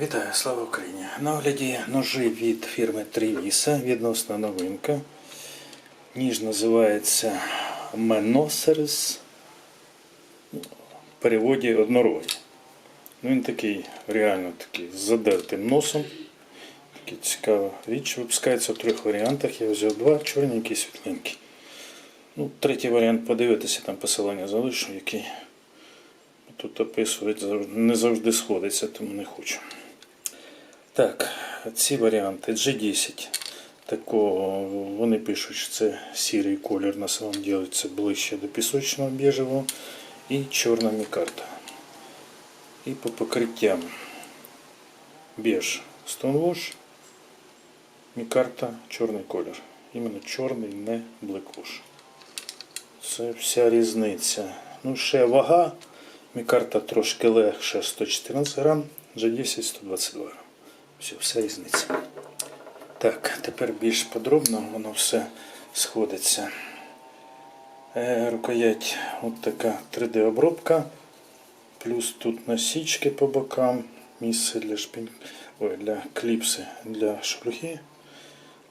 Вітаю, слава Україні! На огляді ножи від фірми Трівіса, відносно новинка. Ніж називається Меносерс. В переводі однорогий. Ну, він такий, реально такий, з задертим носом. Такий цікава річ. Випускається в трьох варіантах. Я взяв два, чорненький і світленький. Ну, третій варіант подивитися, там посилання залишу, який тут описують, не завжди сходиться, тому не хочу. Так, ці варіанти G10. Такого вони пишуть, що це сірий колір, на самом деле це ближче до пісочного біжевого і чорна мікарта. І по покриттям біж Stonewash, мікарта чорний колір. Іменно чорний, не блеквош. Це вся різниця. Ну, ще вага. Мікарта трошки легша 114 грам, G10 122 грам. Все, вся різниця. Так, тепер більш подробно воно все сходиться. Е, рукоять от така 3D-обробка. Плюс тут насічки по бокам, місце для шпінь... Ой, для кліпси для шлюхи.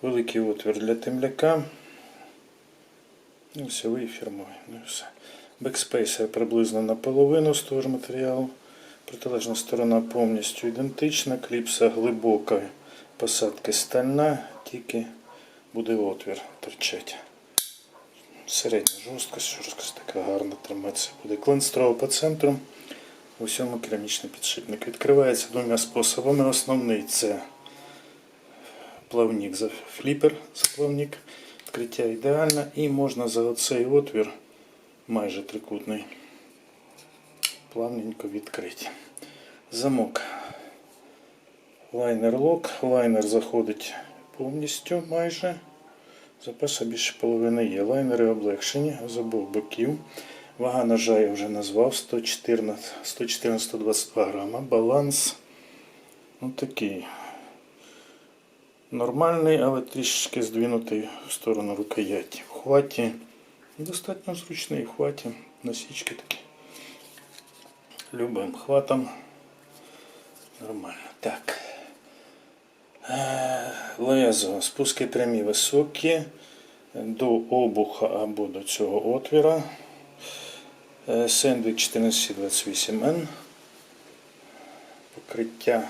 Великий отвір для темляка. Ну, Осьовий фірмовий. Ну і все. Бекспейсер приблизно наполовину з того ж матеріалу. Протилежна сторона повністю ідентична. Кліпса глибока, посадки стальна, тільки буде отвір торчать. Середня жорсткость, жорсткость така гарна тримається. Буде клин строго по центру. В усьому керамічний підшипник. Відкривається двома способами. Основний це плавник за фліпер за плавник. Відкриття ідеальне. І можна за оцей отвір, майже трикутний, плавненько відкрити. Замок. Лайнер лок. Лайнер заходить повністю майже. Запаса більше половини є. Лайнери облегшені з обох боків. Вага ножа я вже назвав 114-122 грама. Баланс ну, такий. Нормальний, але трішки здвинутий в сторону рукояті. В хваті достатньо зручний в хваті. Насічки такі. Любим хватом. Нормально. Так. Е, Лезо. Спуски прямі високі. До обуха або до цього отвіра. Е, Сендвік 1428N. Покриття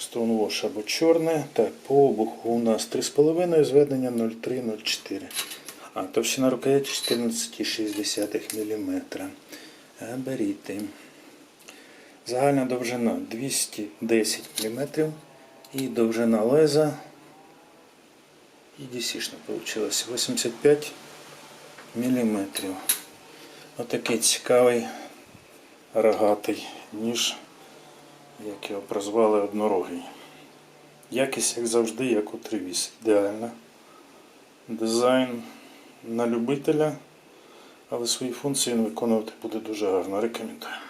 Stonewash або чорне. Так, по обуху у нас 3,5, зведення 0,3-0,4. А товщина рукояті 14,6 мм. Габаріти. Загальна довжина 210 мм. І довжина леза. І дісішна вийшла 85 мм. Отакий цікавий рогатий ніж як його прозвали однорогий. Якість, як завжди, як у Тревіс. Ідеальна. Дизайн на любителя, але свої функції виконувати буде дуже гарно. Рекомендую.